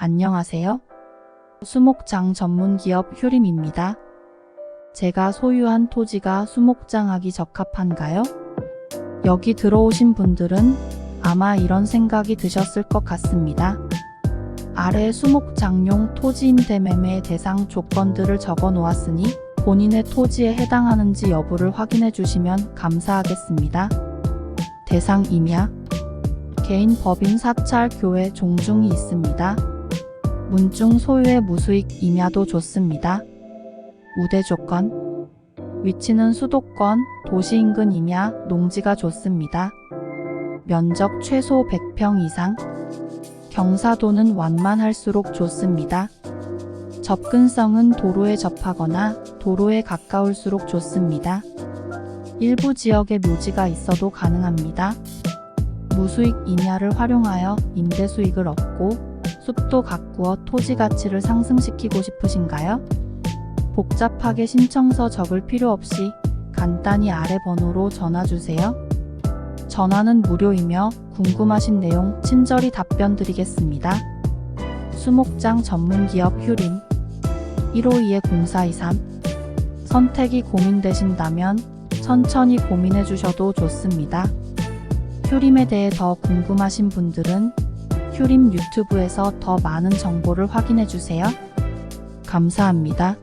안녕하세요. 수목장 전문 기업 휴림입니다. 제가 소유한 토지가 수목장하기 적합한가요? 여기 들어오신 분들은 아마 이런 생각이 드셨을 것 같습니다. 아래 수목장용 토지 임대 매매 대상 조건들을 적어 놓았으니 본인의 토지에 해당하는지 여부를 확인해 주시면 감사하겠습니다. 대상 임야 개인 법인 사찰 교회 종중이 있습니다. 문중 소유의 무수익 임야도 좋습니다. 우대 조건 위치는 수도권, 도시 인근 임야, 농지가 좋습니다. 면적 최소 100평 이상 경사도는 완만할수록 좋습니다. 접근성은 도로에 접하거나 도로에 가까울수록 좋습니다. 일부 지역에 묘지가 있어도 가능합니다. 무수익 임야를 활용하여 임대 수익을 얻고 숲도 가꾸어 토지 가치를 상승시키고 싶으신가요? 복잡하게 신청서 적을 필요 없이 간단히 아래 번호로 전화 주세요. 전화는 무료이며 궁금하신 내용 친절히 답변 드리겠습니다. 수목장 전문기업 휴림 152-0423 선택이 고민되신다면 천천히 고민해 주셔도 좋습니다. 휴림에 대해 더 궁금하신 분들은 휴림 유튜브에서 더 많은 정보를 확인해 주세요. 감사합니다.